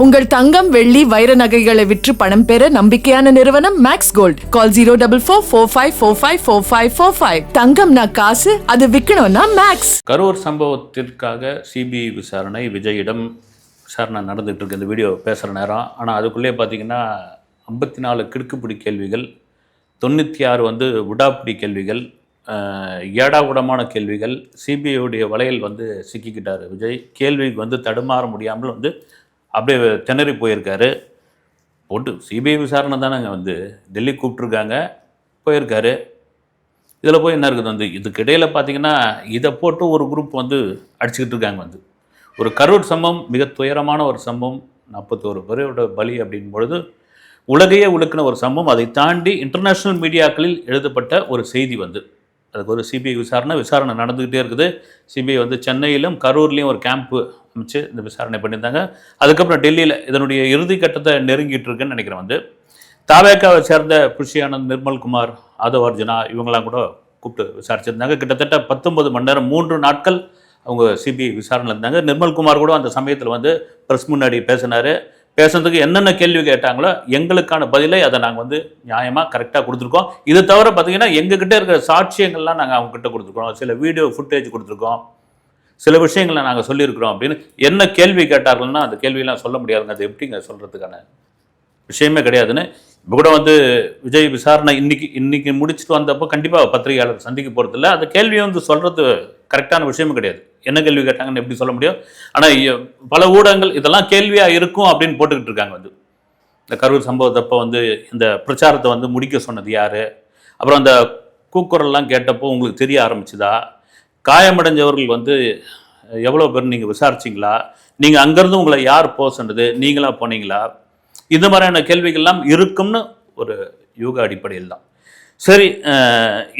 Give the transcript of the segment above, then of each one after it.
உங்கள் தங்கம் வெள்ளி வைர நகைகளை விற்று பணம் பெற நம்பிக்கையான நிறுவனம் Max gold call zero double four four five four five four five four five தங்கம்னா காசு அது விற்கணும்னா மேக்ஸ் கரூர் சம்பவத்திற்காக சிபிஐ விசாரணை விஜயிடம் விசாரணை நடந்துகிட்டு இருக்கு. இந்த வீடியோ பேசுகிற நேரம். ஆனால் அதுக்குள்ளே பார்த்தீங்கன்னா ஐம்பத்தி நாலு கிடுக்குப்பிடி கேள்விகள் தொண்ணூற்றி ஆறு வந்து விடாப்பிடி கேள்விகள் அஹ், ஏடாகுடமான கேள்விகள் சிபிஐடைய வளையல் வந்து சிக்கிக்கிட்டார் விஜய். கேள்விக்கு வந்து தடுமாற முடியாமல் வந்து அப்படியே திணறி போயிருக்காரு. போட்டு சிபிஐ விசாரணை தானேங்க வந்து. டெல்லி கூப்பிட்ருக்காங்க போயிருக்காரு. இதில் போய் என்ன இருக்குது வந்து இதுக்கு பார்த்தீங்கன்னா இதை போட்டு ஒரு குரூப் வந்து அடிச்சுக்கிட்டு இருக்காங்க வந்து. ஒரு கரூர் சம்பவம் மிக துயரமான ஒரு சம்பவம் நாற்பத்தோரு பேரோட பலி அப்படின் பொழுது உலகையே உழுக்கின ஒரு சம்பவம். அதை தாண்டி இன்டர்நேஷ்னல் மீடியாக்களில் எழுதப்பட்ட ஒரு செய்தி வந்து. அதுக்கு ஒரு சிபிஐ விசாரணை விசாரணை நடந்துக்கிட்டே இருக்குது. சிபிஐ வந்து சென்னையிலும் கரூர்லேயும் ஒரு கேம்ப்பு அமைச்சு இந்த விசாரணை பண்ணியிருந்தாங்க. அதுக்கப்புறம் டெல்லியில் இதனுடைய இறுதி கட்டத்தை நெருங்கிட்டு இருக்குன்னு நினைக்கிறேன் வந்து. தாவேக்காவை சேர்ந்த புஷியானந்த் நிர்மல் நிர்மல்குமார் ஆதவ் அர்ஜுனா இவங்கெல்லாம் கூட கூப்பிட்டு விசாரிச்சிருந்தாங்க. கிட்டத்தட்ட பத்தொன்பது மணி நேரம் மூன்று நாட்கள் அவங்க சிபிஐ விசாரணையில் இருந்தாங்க. நிர்மல்குமார் கூட அந்த சமயத்தில் வந்து ப்ரெஸ் முன்னாடி பேசினார். பேசுறதுக்கு என்னென்ன கேள்வி கேட்டாங்களோ எங்களுக்கான பதிலை அதை நாங்கள் வந்து நியாயமாக கரெக்டாக கொடுத்துருக்கோம். இது தவிர பார்த்தீங்கன்னா எங்ககிட்ட இருக்கிற சாட்சியங்கள்லாம் நாங்கள் அவங்ககிட்ட கொடுத்துருக்கோம். சில வீடியோ ஃபுட்டேஜ் கொடுத்துருக்கோம். சில விஷயங்களை நாங்கள் சொல்லியிருக்கிறோம் அப்படின்னு என்ன கேள்வி கேட்டார்கள்னா அந்த கேள்வியெல்லாம் சொல்ல முடியாதுங்க. அது எப்படிங்க சொல்கிறதுக்கான விஷயமே கிடையாதுன்னு. இப்போ கூட வந்து விஜய் விசாரணை இன்னைக்கு இன்னைக்கு முடிச்சுட்டு வந்தப்போ கண்டிப்பாக பத்திரிகையாளர் சந்திக்க போகிறதில்ல அந்த கேள்வியை வந்து சொல்கிறது கரெக்டான விஷயமும் கிடையாது. என்ன கேள்வி கேட்டாங்கன்னு எப்படி சொல்ல முடியும்? ஆனால் பல ஊடகங்கள் இதெல்லாம் கேள்வியாக இருக்கும் அப்படின்னு போட்டுக்கிட்டு இருக்காங்க வந்து. இந்த கரூர் சம்பவத்தப்போ வந்து இந்த பிரச்சாரத்தை வந்து முடிக்க சொன்னது யார்? அப்புறம் அந்த கூக்குரல்லாம் கேட்டப்போ உங்களுக்கு தெரிய ஆரம்பிச்சுதா? காயமடைஞ்சவர்கள் வந்து எவ்வளோ பேர் நீங்கள் விசாரிச்சிங்களா? நீங்கள் அங்கேருந்து உங்களை யார் போக சொன்னது? போனீங்களா? இந்த மாதிரியான கேள்விகள்லாம் இருக்கும்னு ஒரு யூக அடிப்படையில் தான். சரி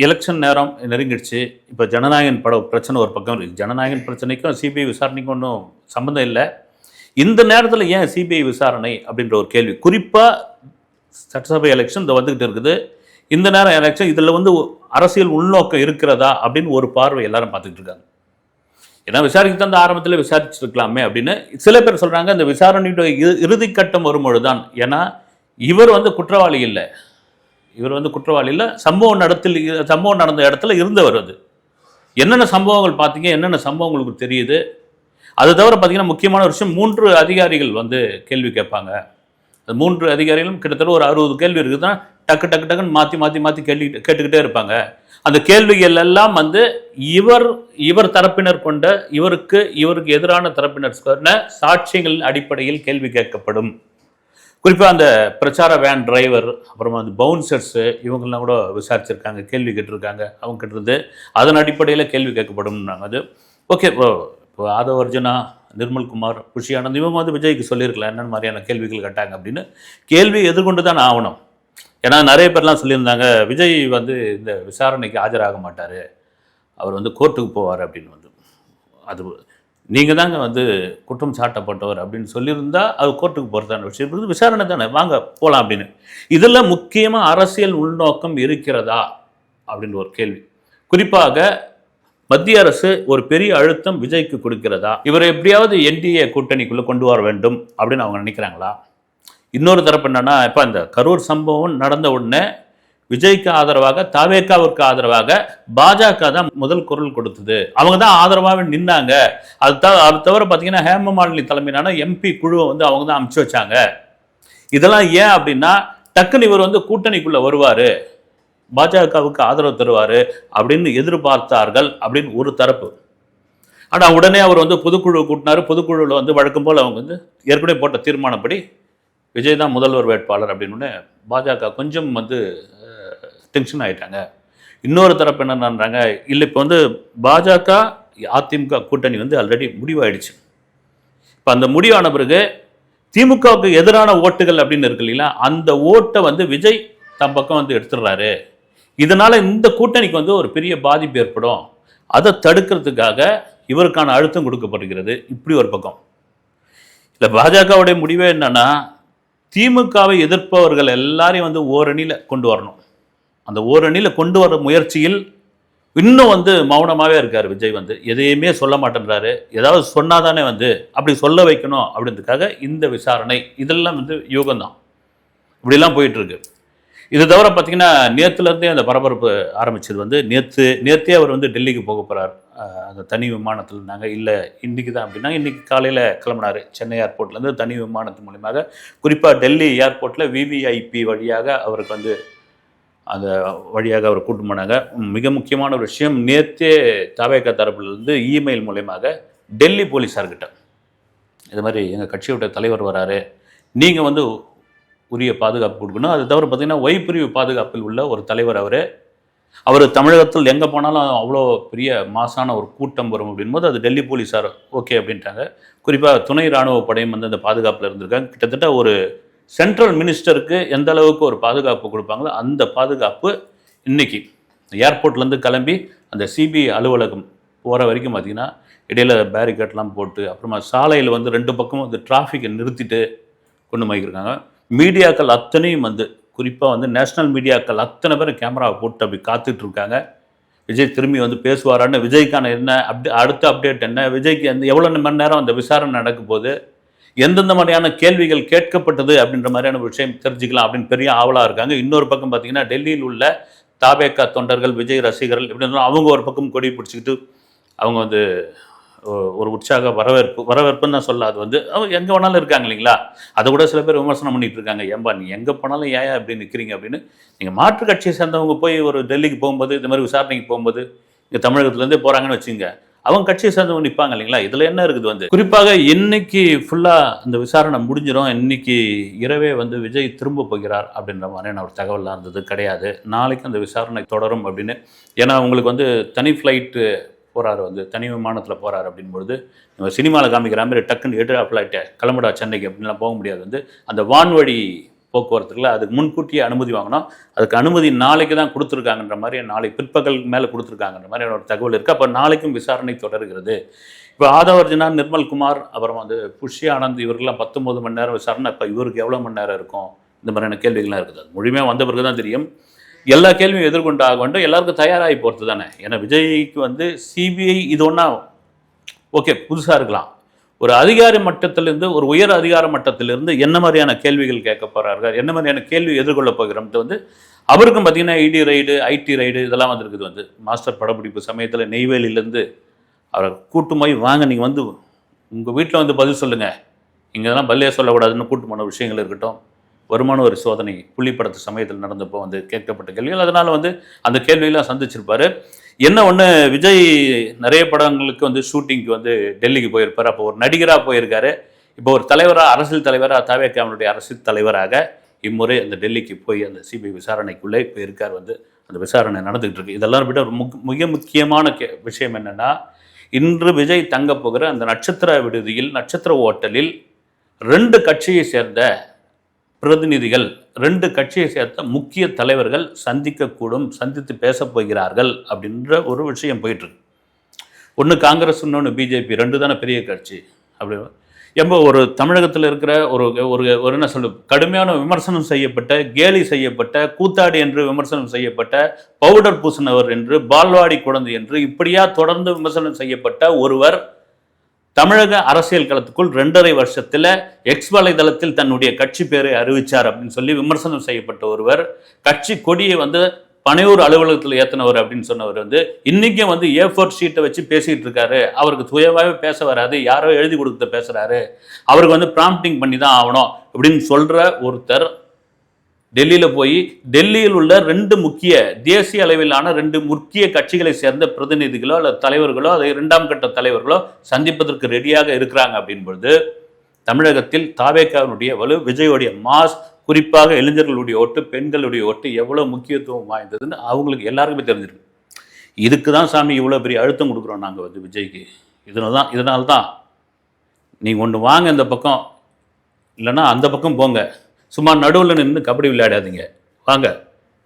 எலெக்ஷன் நேரம் நெருங்கிடுச்சு. இப்போ ஜனநாயகன் பட பிரச்சனை ஒரு பக்கம் இருக்குது ஜனநாயகன் பிரச்சனைக்கும் சிபிஐ விசாரணைக்கும் ஒன்றும் சம்மந்தம் இல்லை. இந்த நேரத்தில் ஏன் சிபிஐ விசாரணை அப்படின்ற ஒரு கேள்வி. குறிப்பாக சட்டசபை எலெக்ஷன் இந்த வந்துக்கிட்டு இருக்குது. இந்த நேரம் எலெக்ஷன் இதில் வந்து அரசியல் உள்நோக்கம் இருக்கிறதா அப்படின்னு ஒரு பார்வை எல்லாரும் பார்த்துக்கிட்டு இருக்காங்க. ஏன்னா விசாரிக்க தந்த ஆரம்பத்தில் விசாரிச்சிருக்கலாமே அப்படின்னு சில பேர் சொல்கிறாங்க இந்த விசாரணையுடைய இறுதி கட்டம் வரும்பொழுது தான் ஏன்னா இவர் வந்து குற்றவாளி இல்லை. இவர் வந்து குற்றவாளி இல்லை. சம்பவம் நடத்தில் சம்பவம் நடந்த இடத்துல இருந்தவர் அது. என்னென்ன சம்பவங்கள் பார்த்தீங்க என்னென்ன சம்பவம் உங்களுக்கு தெரியுது? அது தவிர பார்த்தீங்கன்னா முக்கியமான ஒரு விஷயம் மூன்று அதிகாரிகள் வந்து கேள்வி கேட்பாங்க. அந்த மூன்று அதிகாரிகளும் கிட்டத்தட்ட ஒரு அறுபது கேள்வி இருக்குதுன்னா டக்கு டக்கு டக்குன்னு மாற்றி மாற்றி மாற்றி கேள்வி கேட்டுக்கிட்டே இருப்பாங்க. அந்த கேள்விகள் எல்லாம் வந்து இவர் இவர் தரப்பினர் கொண்ட இவருக்கு இவருக்கு எதிரான தரப்பினர் சொன்ன சாட்சியங்களின் அடிப்படையில் கேள்வி கேட்கப்படும். குறிப்பாக அந்த பிரச்சார வேன் டிரைவர் அப்புறமா அந்த பவுன்சர்ஸு இவங்கெல்லாம் கூட விசாரிச்சிருக்காங்க கேள்வி கேட்டிருக்காங்க அவங்க கிட்டருந்து அதன் அடிப்படையில் கேள்வி கேட்கப்படும்னாங்க. அது ஓகே இப்போ இப்போ ஆதவ அர்ஜுனா நிர்மல்குமார் புஷி ஆனந்த் இவங்க வந்து விஜய்க்கு சொல்லியிருக்கலாம் என்னென்ன மாதிரியான கேள்விகள் கேட்டாங்க அப்படின்னு. கேள்வி எதிர்கொண்டு தான் ஆகணும். ஏன்னா நிறைய பேர்லாம் சொல்லியிருந்தாங்க விஜய் வந்து இந்த விசாரணைக்கு ஆஜராக மாட்டார். அவர் வந்து கோர்ட்டுக்கு போவார் அப்படின்னு வந்து. அது நீங்கள் தாங்க வந்து குற்றம் சாட்டப்பட்டவர் அப்படின்னு சொல்லியிருந்தா அது கோர்ட்டுக்கு போகிறதான விஷயம். இது விசாரணை தானே வாங்க போகலாம் அப்படின்னு. இதில் முக்கியமாக அரசியல் உள்நோக்கம் இருக்கிறதா? அப்படின்னு ஒரு கேள்வி. குறிப்பாக மத்திய அரசு ஒரு பெரிய அழுத்தம் விஜய்க்கு கொடுக்கிறதா? இவரை எப்படியாவது என்டிஏ கூட்டணிக்குள்ளே கொண்டு வர வேண்டும் அப்படின்னு அவங்க நினைக்கிறாங்களா? இன்னொரு தரப்பு என்னன்னா இப்போ இந்த கரூர் சம்பவம் நடந்த உடனே விஜய்க்கு ஆதரவாக தாவேக்காவிற்கு ஆதரவாக பாஜக தான் முதல் குரல் கொடுத்தது. அவங்க தான் ஆதரவாக நின்னாங்க. அது த அது தவிர பார்த்தீங்கன்னா ஹேமமாலினி தலைமையிலான எம்பி குழுவை வந்து அவங்க தான் அமுச்சு வச்சாங்க. இதெல்லாம் ஏன் அப்படின்னா டக்குன்னு இவர் வந்து கூட்டணிக்குள்ளே வருவார். பாஜகவுக்கு ஆதரவு தருவார் அப்படின்னு எதிர்பார்த்தார்கள் அப்படின்னு ஒரு தரப்பு. ஆனால் உடனே அவர் வந்து பொதுக்குழு கூட்டினார். பொதுக்குழுவில் வந்து வழக்கம் போல் அவங்க வந்து ஏற்கனவே போட்ட தீர்மானப்படி விஜய் தான் முதல்வர் வேட்பாளர் அப்படின்னு பாஜக கொஞ்சம் வந்து டென்ஷன் ஆயிட்டாங்க. இன்னொரு தரப்பு என்னன்றாங்க இல்லை இப்போ வந்து பாஜக அதிமுக கூட்டணி வந்து ஆல்ரெடி முடிவாயிடுச்சு. இப்போ அந்த முடிவான பிறகு திமுகவுக்கு எதிரான ஓட்டுகள் அப்படின்னு இருக்கு இல்லைங்களா அந்த ஓட்டை வந்து விஜய் தம் பக்கம் வந்து எடுத்துடுறாரு. இதனால் இந்த கூட்டணிக்கு வந்து ஒரு பெரிய பாதிப்பு ஏற்படும். அதை தடுக்கிறதுக்காக இவருக்கான அழுத்தம் கொடுக்கப்படுகிறது. இப்படி ஒரு பக்கம். இல்லை பாஜகவுடைய முடிவே என்னன்னா திமுகவை எதிர்ப்பவர்கள் எல்லாரையும் வந்து ஓரணியில் கொண்டு வரணும். அந்த ஓரணியில் கொண்டு வர முயற்சியில் இன்னும் வந்து மௌனமாகவே இருக்கார் விஜய் வந்து. எதையுமே சொல்ல மாட்டேன்றாரு. ஏதாவது சொன்னால் தானே வந்து அப்படி சொல்ல வைக்கணும் அப்படின்றதுக்காக இந்த விசாரணை இதெல்லாம் வந்து யூகம்தான். இப்படிலாம் போயிட்டுருக்கு இது தவிர பார்த்தீங்கன்னா நேற்றுலேருந்தே அந்த பரபரப்பு ஆரம்பிச்சது வந்து நேற்று நேற்றே அவர் வந்து டெல்லிக்கு போக போகிறார் அந்த தனி விமானத்தில் இருந்தாங்க. இல்லை இன்றைக்கி தான் அப்படின்னா இன்றைக்கி காலையில் கிளம்புனார். சென்னை ஏர்போர்ட்லேருந்து தனி விமானத்தின் மூலியமாக. குறிப்பாக டெல்லி ஏர்போர்ட்டில் விவிஐபி வழியாக அவருக்கு வந்து அந்த வழியாக அவர் கூட்டு போனாங்க. மிக முக்கியமான ஒரு விஷயம் நேற்றே தாவேக்கா தரப்புலேருந்து இமெயில் மூலயமாக டெல்லி போலீஸார்கிட்ட இது மாதிரி எங்கள் கட்சியோட தலைவர் வராரு. நீங்கள் வந்து உரிய பாதுகாப்பு கொடுக்கணும். அது தவிர பார்த்தீங்கன்னா ஒய் பிரிவு பாதுகாப்பில் உள்ள ஒரு தலைவர் அவர். அவர் தமிழகத்தில் எங்கே போனாலும் அவ்வளோ பெரிய மாசான ஒரு கூட்டம் வரும் அப்படின்போது அது டெல்லி போலீஸார் ஓகே அப்படின்ட்டாங்க. குறிப்பாக துணை இராணுவ படையும் வந்து அந்த பாதுகாப்பில் இருந்திருக்காங்க. கிட்டத்தட்ட ஒரு சென்ட்ரல் மினிஸ்டருக்கு எந்த அளவுக்கு ஒரு பாதுகாப்பு கொடுப்பாங்களோ அந்த பாதுகாப்பு இன்னைக்கு ஏர்போர்ட்லேருந்து கிளம்பி அந்த சிபிஐ அலுவலகம் போகிற வரைக்கும் பார்த்தீங்கன்னா இடையில் பேரிகேட்லாம் போட்டு அப்புறமா சாலையில் வந்து ரெண்டு பக்கமும் இந்த டிராஃபிக்கை நிறுத்திட்டு கொண்டு போய்க்கிருக்காங்க மீடியாக்கள் அத்தனையும் வந்து குறிப்பாக வந்து நேஷ்னல் மீடியாக்கள் அத்தனை பேரும் கேமராவை போட்டு அப்படி காத்துட்டு இருக்காங்க விஜய் திரும்பி வந்து பேசுவாரான்னு விஜய்க்கான என்ன அப்டே அடுத்த அப்டேட் என்ன விஜய்க்கு எந்த எவ்வளோ மணி நேரம் அந்த விசாரணை நடக்கும் போது எந்தெந்த மாதிரியான கேள்விகள் கேட்கப்பட்டது அப்படின்ற மாதிரியான விஷயம் தெரிஞ்சுக்கலாம் அப்படின்னு பெரிய ஆவலாக இருக்காங்க. இன்னொரு பக்கம் பார்த்தீங்கன்னா டெல்லியில் உள்ள தாபேக்கா தொண்டர்கள் விஜய் ரசிகர்கள் இப்படி அவங்க ஒரு பக்கம் கொடி பிடிச்சிக்கிட்டு அவங்க வந்து ஒரு உற்சாக வரவேற்பு வரவேற்புன்னு தான் சொல்ல அது வந்து எங்கே வேணாலும் இருக்காங்க இல்லைங்களா? அதை கூட சில பேர் விமர்சனம் பண்ணிட்டு இருக்காங்க. ஏன்பா நீ எங்கே போனாலும் ஏன் இப்படி நிற்கிறீங்க அப்படின்னு. நீங்கள் மாற்று கட்சியை சேர்ந்தவங்க போய் ஒரு டெல்லிக்கு போகும்போது இந்த மாதிரி விசாரணைக்கு போகும்போது இங்கே தமிழகத்துலேருந்தே போகிறாங்கன்னு வச்சுங்க அவங்க கட்சியை சேர்ந்தவங்க நிற்பாங்க இல்லைங்களா? இதில் என்ன இருக்குது வந்து? குறிப்பாக இன்னைக்கு ஃபுல்லாக இந்த விசாரணை முடிஞ்சிடும் இன்னைக்கு இரவே வந்து விஜய் திரும்ப போகிறார் அப்படின்ற மாதிரியான ஒரு தகவலாக இருந்தது கிடையாது. நாளைக்கு அந்த விசாரணை தொடரும் அப்படின்னு. ஏன்னா உங்களுக்கு வந்து தனி ஃப்ளைட்டு போகிறாரு வந்து தனி விமானத்தில் போகிறாரு அப்படின்பொழுது நம்ம சினிமாவில் காமிக்கிற மாதிரி டக்குன்னு எட்டு ஃப்ளைட்டை கிளம்புடா சென்னைக்கு அப்படின்லாம் போக முடியாது. வந்து அந்த வான்வழி போக்குவரத்துக்குள்ள அதுக்கு முன்கூட்டியே அனுமதி வாங்கணும். அதுக்கு அனுமதி நாளைக்கு தான் கொடுத்துருக்காங்கன்ற மாதிரி நாளை பிற்பகல் மேலே கொடுத்துருக்காங்கன்ற மாதிரி ஒரு தகவல் இருக்குது அப்போ நாளைக்கும் விசாரணை தொடர்கிறது. இப்போ ஆதவர்ஜனா நிர்மல்குமார் அப்புறம் வந்து புஷ்ய ஆனந்த் இவர்கள்லாம் பத்தொம்பது மணி நேரம் விசாரணை. இப்போ இவருக்கு எவ்வளோ மணி நேரம் இருக்கும்? இந்த மாதிரியான கேள்விகள்லாம் இருக்குது. அது முழுமையாக வந்த பிறகு தான் தெரியும். எல்லா கேள்வியும் எதிர்கொண்டு ஆக வேண்டும். எல்லாருக்கும் தயாராகி போகிறது தானே. ஏன்னா விஜய்க்கு வந்து சிபிஐ இது ஒன்றா ஓகே புதுசாக இருக்கலாம். ஒரு அதிகாரி மட்டத்திலிருந்து ஒரு உயர் அதிகார மட்டத்திலிருந்து என்ன மாதிரியான கேள்விகள் கேட்க போகிறார்கள் என்ன மாதிரியான கேள்வி எதிர்கொள்ள போகிறோம்ட்டு வந்து அவருக்கும் பார்த்தீங்கன்னா இடி ரைடு ஐடி ரைடு இதெல்லாம் வந்திருக்குது வந்து. மாஸ்டர் படப்பிடிப்பு சமயத்தில் நெய்வேலியிலேருந்து அவரை கூட்டு போய் வாங்க நீங்கள் வந்து உங்கள் வீட்டில் வந்து பதில் சொல்லுங்கள் இங்கெல்லாம் பல்லியே சொல்லக்கூடாதுன்னு கூட்டு போன விஷயங்கள் இருக்கட்டும். வருமான ஒரு சோதனை புள்ளிப்படத்து சமயத்தில் நடந்தப்போ வந்து கேட்கப்பட்ட கேள்விகள். அதனால் வந்து அந்த கேள்வியெல்லாம் சந்திச்சிருப்பார். என்ன ஒன்று விஜய் நிறைய படங்களுக்கு வந்து ஷூட்டிங்க்கு வந்து டெல்லிக்கு போயிருப்பார். அப்போ ஒரு நடிகராக போயிருக்காரு. இப்போ ஒரு தலைவராக அரசியல் தலைவராக தாவேக்காமனுடைய அரசியல் தலைவராக இம்முறை அந்த டெல்லிக்கு போய் அந்த சிபிஐ விசாரணைக்குள்ளே போயிருக்கார் வந்து. அந்த விசாரணை நடந்துகிட்டு இருக்கு இதெல்லாம் விட ஒரு மிக முக்கியமான கே விஷயம் என்னென்னா இன்று விஜய் தங்க போகிற அந்த நட்சத்திர விடுதியில் நட்சத்திர ஓட்டலில் ரெண்டு கட்சியை சேர்ந்த பிரதிநிதிகள் ரெண்டு கட்சியை சேர்த்த முக்கிய தலைவர்கள் சந்திக்கக்கூடும் சந்தித்து பேசப் போகிறார்கள் அப்படின்ற ஒரு விஷயம் போயிட்டுருக்கு. ஒன்று காங்கிரஸ் இன்னொன்று பிஜேபி ரெண்டு தானே பெரிய கட்சி. அப்படி எம்ப ஒரு தமிழகத்தில் இருக்கிற ஒரு ஒரு ஒரு என்ன சொல்லு கடுமையான விமர்சனம் செய்யப்பட்ட கேலி செய்யப்பட்ட கூத்தாடி என்று விமர்சனம் செய்யப்பட்ட பவுடர் பூசினவர் என்று பால்வாடி குழந்தை என்று இப்படியா தொடர்ந்து விமர்சனம் செய்யப்பட்ட ஒருவர் தமிழக அரசியல் களத்துக்குள் ரெண்டரை வருஷத்தில் எக்ஸ் வலைதளத்தில் தன்னுடைய கட்சி பேரை அறிவிச்சார் அப்படின்னு சொல்லி விமர்சனம் செய்யப்பட்ட ஒருவர் கட்சி கொடியை வந்து பனையூர் அலுவலகத்தில் ஏற்றினவர் அப்படின்னு சொன்னவர் வந்து இன்னைக்கும் வந்து ஏ ஃபோர் ஷீட்டை வச்சு பேசிட்டு இருக்காரு. அவருக்கு சுயமாகவே பேச வராது. யாரோ எழுதி கொடுத்து பேசுறாரு. அவருக்கு வந்து ப்ராம்ப்டிங் பண்ணி தான் ஆகணும் அப்படின்னு சொல்ற ஒருத்தர் டெல்லியில் போய் டெல்லியில் உள்ள ரெண்டு முக்கிய தேசிய அளவிலான ரெண்டு முக்கிய கட்சிகளை சேர்ந்த பிரதிநிதிகளோ அல்லது தலைவர்களோ அதை இரண்டாம் கட்ட தலைவர்களோ சந்திப்பதற்கு ரெடியாக இருக்கிறாங்க அப்படின்பொழுது தமிழகத்தில் தாவேக்காவினுடைய வலு விஜயோடைய மாஸ் குறிப்பாக இளைஞர்களுடைய ஓட்டு பெண்களுடைய ஓட்டு எவ்வளோ முக்கியத்துவம் வாய்ந்ததுன்னு அவங்களுக்கு எல்லாருக்குமே தெரிஞ்சிருக்கு. இதுக்கு தான் சாமி இவ்வளோ பெரிய அழுத்தம் கொடுக்குறோம் நாங்கள் வந்து விஜய்க்கு. இதனால தான் இதனால தான். நீங்கள் ஒன்று வாங்க இந்த பக்கம் இல்லைன்னா அந்த பக்கம் போங்க. சும்மா நடுவில் நின்று கபடி விளையாடாதீங்க. வாங்க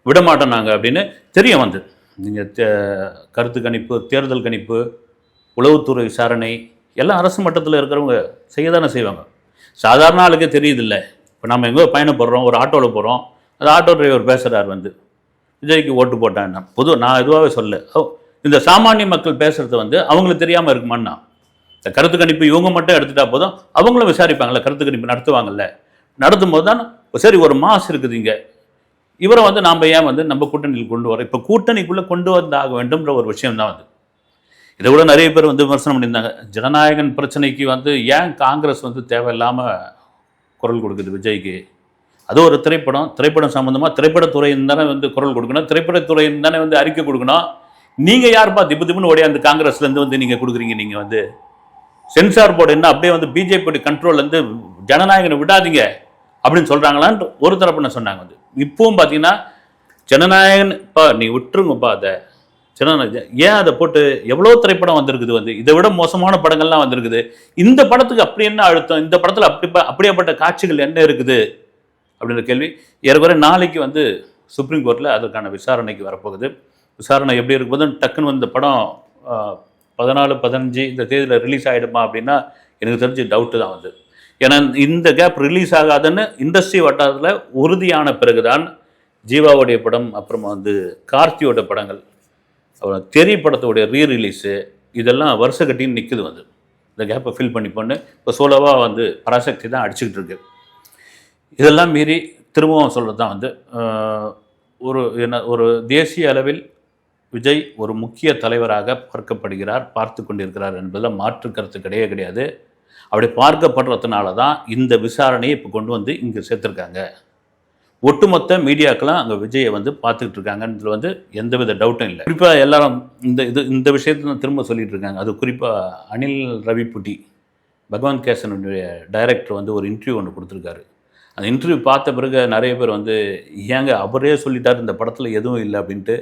விட மாட்டோம் நாங்கள் அப்படின்னு தெரியும் வந்து நீங்கள் கருத்து கணிப்பு தேர்தல் கணிப்பு உளவுத்துறை விசாரணை எல்லாம் அரசு மட்டத்தில் இருக்கிறவங்க செய்ய தானே செய்வாங்க. சாதாரண ஆளுக்கே தெரியுதில்ல. இப்போ நம்ம எங்கே பயணப்படுறோம் ஒரு ஆட்டோவில் போகிறோம் அந்த ஆட்டோ டிரைவர் பேசுகிறார் வந்து விஜய்க்கு ஓட்டு போட்டேன் பொது நான் இதுவாகவே சொல்ல ஓ இந்த சாமானிய மக்கள் பேசுகிறது வந்து அவங்களுக்கு தெரியாமல் இருக்குமான்னா? இந்த கருத்து கணிப்பு இவங்க மட்டும் எடுத்துட்டா போதும் அவங்களும் விசாரிப்பாங்கள்ல கருத்து கணிப்பு நடத்துவாங்கல்ல. நடத்தும் போது தான் சரி ஒரு மாஸ் இருக்குது இங்கே. இவரை வந்து நாம் ஏன் வந்து நம்ம கூட்டணியில் கொண்டு வரோம் இப்போ கூட்டணிக்குள்ளே கொண்டு வந்தாக வேண்டும்ன்ற ஒரு விஷயம் தான் வந்து இதை விட நிறைய பேர் வந்து விமர்சனம் பண்ணியிருந்தாங்க. ஜனநாயகன் பிரச்சனைக்கு வந்து ஏன் காங்கிரஸ் வந்து தேவையில்லாமல் குரல் கொடுக்குது விஜய்க்கு? அது ஒரு திரைப்படம். திரைப்படம் சம்மந்தமாக திரைப்படத்துறையின் தானே வந்து குரல் கொடுக்கணும். திரைப்படத்துறையின் தானே வந்து அறிக்கை கொடுக்கணும். நீங்கள் யாருப்பா திப்பு திப்புன்னு ஓடியாந்து காங்கிரஸ்லேருந்து வந்து நீங்கள் கொடுக்குறீங்க நீங்கள் வந்து? சென்சார் போர்டு என்ன அப்படியே வந்து பிஜேபியோட கண்ட்ரோல்லேருந்து ஜனநாயகனை விடாதீங்க. அப்படின்னு சொல்கிறாங்களான்னு ஒரு தரப்புன சொன்னாங்க வந்து. இப்போவும் பார்த்தீங்கன்னா ஜனநாயகன் இப்போ நீ விட்டுருங்கப்பா அதை. ஜனநாயக ஏன் அதை போட்டு எவ்வளோ திரைப்படம் வந்திருக்குது வந்து? இதை விட மோசமான படங்கள்லாம் வந்திருக்குது. இந்த படத்துக்கு அப்படி என்ன அழுத்தம்? இந்த படத்தில் அப்படி ப- அப்படியாப்பட்ட காட்சிகள் என்ன இருக்குது? அப்படின்ற கேள்வி. ஏறக்குறைய நாளைக்கு வந்து சுப்ரீம் கோர்ட்டில் அதற்கான விசாரணைக்கு வரப்போகுது. விசாரணை எப்படி இருக்கும்போது டக்குன்னு வந்து படம் பதினாலு பதினஞ்சு இந்த தேதியில் ரிலீஸ் ஆகிடுமா அப்படின்னா எனக்கு தெரிஞ்சு டவுட்டு தான் வந்து. ஏன்னா இந்த கேப் ரிலீஸ் ஆகாதுன்னு இண்டஸ்ட்ரி வட்டாரத்தில் உறுதியான பிறகுதான் ஜீவாவுடைய படம் அப்புறமா வந்து கார்த்தியோட படங்கள் அப்புறம் தெரி படத்தோடைய ரீ ரிலீஸு இதெல்லாம் வருஷ கட்டின்னு நிற்குது வந்து. இந்த கேப்பை ஃபில் பண்ணி பண்ணு இப்போ சோலோவாக வந்து பராசக்தி தான் அடிச்சுக்கிட்டு இருக்கு. இதெல்லாம் மீறி திரும்பவும் சொல்கிறது தான் வந்து ஒரு என்ன ஒரு தேசிய அளவில் விஜய் ஒரு முக்கிய தலைவராக பார்க்கப்படுகிறார் பார்த்து கொண்டிருக்கிறார் என்பதில் மாற்று கருத்து கிடையவே கிடையாது. அப்படி பார்க்கப்படுறதுனால தான் இந்த விசாரணையை இப்போ கொண்டு வந்து இங்கே சேர்த்துருக்காங்க. ஒட்டுமொத்த மீடியாக்கெல்லாம் அங்கே விஜயை வந்து பார்த்துக்கிட்டு இருக்காங்கன்றதுல வந்து எந்தவித டவுட்டும் இல்லை. குறிப்பாக எல்லாரும் இந்த இது இந்த விஷயத்தை தான் திரும்ப சொல்லிகிட்டு இருக்காங்க. அது குறிப்பாக அனில் ரவிப்புட்டி பகவான் கேசனுடைய டைரக்டர் வந்து ஒரு இன்டர்வியூ ஒன்று கொடுத்துருக்காரு. அந்த இன்டர்வியூ பார்த்த பிறகு நிறைய பேர் வந்து ஏங்க அவரே சொல்லிட்டார் இந்த படத்தில் எதுவும் இல்லை அப்படின்ட்டு.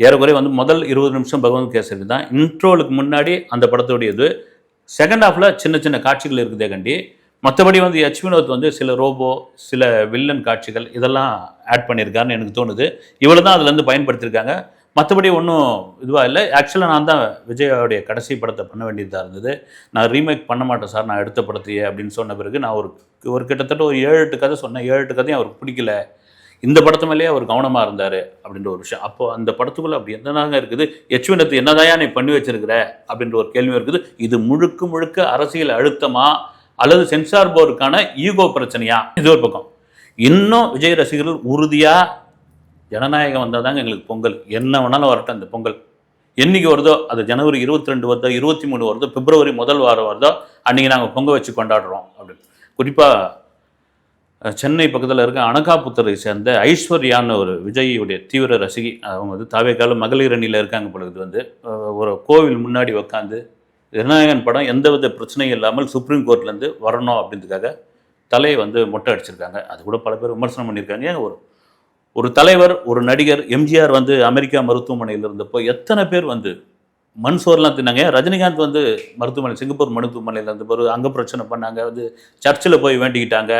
ஏறக்குறைய வந்து முதல் இருபது நிமிஷம் பகவான் கேசரி தான். இன்ட்ரோலுக்கு முன்னாடி அந்த படத்துடைய இது செகண்ட் ஹாஃபில் சின்ன சின்ன காட்சிகள் இருக்குதே கண்டி. மற்றபடி வந்து எச் வினோத் வந்து சில ரோபோ சில வில்லன் காட்சிகள் இதெல்லாம் ஆட் பண்ணியிருக்காருன்னு எனக்கு தோணுது. இவ்வளோ தான் அதுலேருந்து பயன்படுத்தியிருக்காங்க மற்றபடி ஒன்றும் இதுவாக இல்லை. ஆக்சுவலாக நான் தான் விஜயாவுடைய கடைசி படத்தை பண்ண வேண்டியதாக இருந்தது. நான் ரீமேக் பண்ண மாட்டேன் சார். நான் எடுத்த படத்தையே அப்படின்னு சொன்ன பிறகு நான் ஒரு ஒரு கிட்டத்தட்ட ஒரு ஏழு எட்டு கதை சொன்னேன். ஏழு எட்டு கதையும் அவருக்கு பிடிக்கல. இந்த படத்து மேலேயே அவர் கவனமாக இருந்தார் அப்படின்ற ஒரு விஷயம். அப்போ அந்த படத்துக்குள்ளே அப்படி என்னதாங்க இருக்குது? எச்வினத்து என்னதாயா நீ பண்ணி வச்சிருக்கிற? அப்படின்ற ஒரு கேள்வி இருக்குது. இது முழுக்க முழுக்க அரசியல் அழுத்தமா அல்லது சென்சார் போருக்கான ஈகோ பிரச்சனையா? இது ஒரு பக்கம். இன்னும் விஜய் ரசிகர்கள் உறுதியாக ஜனநாயகம் வந்தால் தாங்க எங்களுக்கு பொங்கல். என்ன வேணாலும் வரட்டும் அந்த பொங்கல். என்றைக்கு வருதோ அது ஜனவரி இருபத்தி ரெண்டு வருதோ இருபத்தி மூணு வருதோ பிப்ரவரி முதல் வாரம் வருதோ அன்றைக்கி நாங்கள் பொங்கல் வச்சு கொண்டாடுறோம் அப்படின்னு. குறிப்பாக சென்னை பக்கத்தில் இருக்க அனகாபுத்தரை சேர்ந்த ஐஸ்வர்யான்னு ஒரு விஜய்யுடைய தீவிர ரசிகை அவங்க வந்து தாவேக்கால மகளிர் அணியில் இருக்காங்க பொழுது வந்து. ஒரு கோவில் முன்னாடி உட்காந்து விநாயகன் படம் எந்தவித பிரச்சனையும் இல்லாமல் சுப்ரீம் கோர்ட்லேருந்து வரணும் அப்படின்றதுக்காக தலையை வந்து மொட்டை அடிச்சிருக்காங்க. அது கூட பல பேர் விமர்சனம் பண்ணியிருக்காங்க. ஏன் ஒரு ஒரு தலைவர் ஒரு நடிகர் எம்ஜிஆர் வந்து அமெரிக்கா மருத்துவமனையில் இருந்தப்போ எத்தனை பேர் வந்து மண் சோறுலாம் தின்னாங்க? ரஜினிகாந்த் வந்து மருத்துவமனை சிங்கப்பூர் மருத்துவமனையில் இருந்த பிறகு அங்கே பிரச்சனை பண்ணாங்க வந்து சர்ச்சில் போய் வேண்டிக்கிட்டாங்க.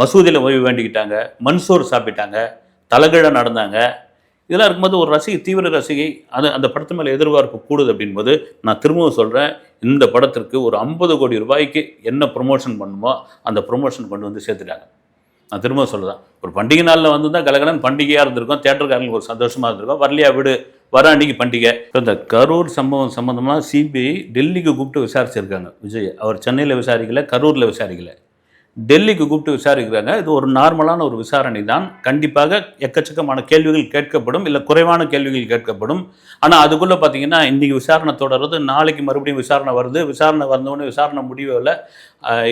மசூதியில் ஓய்வு வேண்டிக்கிட்டாங்க மண் சோறு சாப்பிட்டாங்க தலைகீழ நடந்தாங்க. இதெல்லாம் இருக்கும்போது ஒரு ரசிகை தீவிர ரசிகை அது அந்த படத்து மேலே எதிர்பார்ப்பு கூடுது அப்படின்போது நான் திரும்பவும் சொல்கிறேன் இந்த படத்திற்கு ஒரு ஐம்பது கோடி ரூபாய்க்கு என்ன ப்ரொமோஷன் பண்ணுமோ அந்த ப்ரொமோஷன் கொண்டு வந்து சேர்த்துட்டாங்க. நான் திரும்ப சொல்லுதான் ஒரு பண்டிகை நாளில் வந்து தான் கலகலன் பண்டிகையாக இருந்திருக்கும் தேட்டருக்காரங்களுக்கு ஒரு சந்தோஷமாக இருந்திருக்கும் வரலையா விடு வர அன்றைக்கி பண்டிகை. இந்த கரூர் சம்பவம் சம்மந்தமாக சிபிஐ டெல்லிக்கு கூப்பிட்டு விசாரிச்சிருக்காங்க விஜய் அவர் சென்னையில் விசாரிக்கல கரூரில் விசாரிக்கல. டெல்லிக்கு கூப்பிட்டு விசாரிக்கிறாங்க. இது ஒரு நார்மலான ஒரு விசாரணை தான். கண்டிப்பாக எக்கச்சக்கமான கேள்விகள் கேட்கப்படும் இல்லை குறைவான கேள்விகள் கேட்கப்படும். ஆனால் அதுக்குள்ளே பார்த்தீங்கன்னா இன்றைக்கி விசாரணை தொடர்றது நாளைக்கு மறுபடியும் விசாரணை வருது. விசாரணை வந்தவொடனே விசாரணை முடிவில்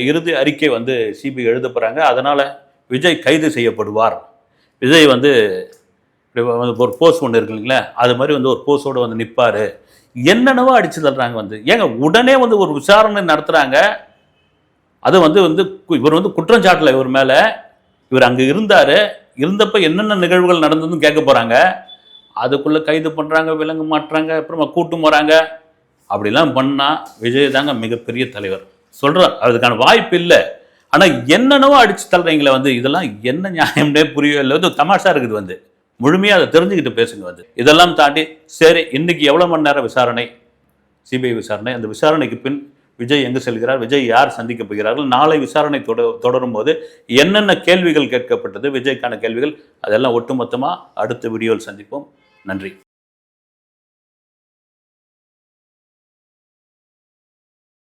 இறுதி அறிக்கை வந்து சிபிஐ எழுத போகிறாங்க அதனால் விஜய் கைது செய்யப்படுவார். விஜய் வந்து வந்து ஒரு போஸ் ஒன்று இருக்கு இல்லைங்களா? அது மாதிரி வந்து ஒரு போஸோடு வந்து நிற்பார் என்னென்னவோ அடிச்சு தள்ளுறாங்க வந்து. ஏங்க உடனே வந்து ஒரு விசாரணை நடத்துகிறாங்க அது வந்து வந்து கு- இவர் வந்து குற்றஞ்சாட்டல இவர் மேலே இவர் அங்கே இருந்தார் இருந்தப்போ என்னென்ன நிகழ்வுகள் நடந்ததுன்னு கேட்க போகிறாங்க அதுக்குள்ளே கைது பண்ணுறாங்க விலங்கு மாட்டுறாங்க அப்புறமா கூட்டும் போகிறாங்க அப்படிலாம் பண்ணால் விஜய் தாங்க மிகப்பெரிய தலைவர். சொல்கிறார் அதுக்கான வாய்ப்பு இல்லை. ஆனால் என்னென்னவோ அடிச்சு தள்ளுறீங்களே வந்து இதெல்லாம் என்ன நியாயம்னே புரியவே இல்லை. வந்து தமாஷா இருக்குது வந்து. முழுமையாக அதை தெரிஞ்சுக்கிட்டு பேசுங்க வந்து. இதெல்லாம் தாண்டி சரி இன்னைக்கு எவ்வளோ மணி நேரம் விசாரணை? சிபிஐ விசாரணை. அந்த விசாரணைக்கு பின் விஜய் எங்கு செல்கிறார்? விஜய் யார் சந்திக்க போகிறார்கள்? நாளை விசாரணை தொட தொடரும் போது என்னென்ன கேள்விகள் கேட்கப்பட்டது? விஜய்க்கான கேள்விகள் அதெல்லாம் ஒட்டுமொத்தமாக அடுத்த வீடியோவில் சந்திப்போம். நன்றி.